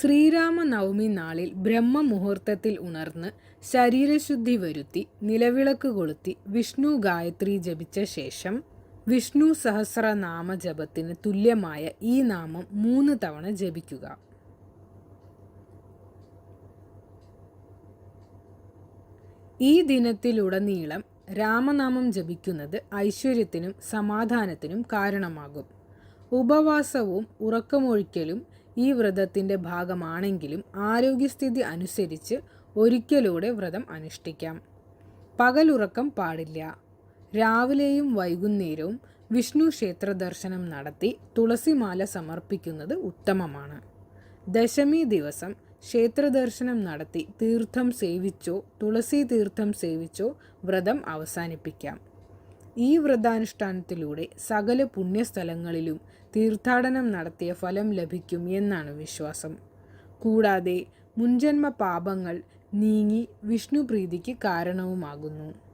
ശ്രീരാമനവമി നാളിൽ ബ്രഹ്മമുഹൂർത്തത്തിൽ ഉണർന്ന് ശരീരശുദ്ധി വരുത്തി നിലവിളക്ക് കൊളുത്തി വിഷ്ണു ഗായത്രി ജപിച്ച ശേഷം വിഷ്ണു സഹസ്രനാമ ജപത്തിന് തുല്യമായ ഈ നാമം മൂന്ന് തവണ ജപിക്കുക. ഈ ദിനത്തിലുടനീളം രാമനാമം ജപിക്കുന്നത് ഐശ്വര്യത്തിനും സമാധാനത്തിനും കാരണമാകും. ഉപവാസവും ഉറക്കമൊഴിക്കലും ഈ വ്രതത്തിന്റെ ഭാഗമാണെങ്കിലും ആരോഗ്യസ്ഥിതി അനുസരിച്ച് ഒരിക്കലൂടെ വ്രതം അനുഷ്ഠിക്കാം. പകലുറക്കം പാടില്ല. രാവിലെയും വൈകുന്നേരവും വിഷ്ണു ക്ഷേത്ര ദർശനം നടത്തി തുളസിമാല സമർപ്പിക്കുന്നത് ഉത്തമമാണ്. ദശമി ദിവസം ക്ഷേത്ര ദർശനം നടത്തി തീർത്ഥം സേവിച്ചോ തുളസി തീർത്ഥം സേവിച്ചോ വ്രതം അവസാനിപ്പിക്കാം. ഈ വ്രതാനുഷ്ഠാനത്തിലൂടെ സകല പുണ്യസ്ഥലങ്ങളിലും തീർത്ഥാടനം നടത്തിയ ഫലം ലഭിക്കും എന്നാണ് വിശ്വാസം. കൂടാതെ മുൻജന്മ പാപങ്ങൾ നീങ്ങി വിഷ്ണുപ്രീതിക്ക് കാരണവുമാകുന്നു.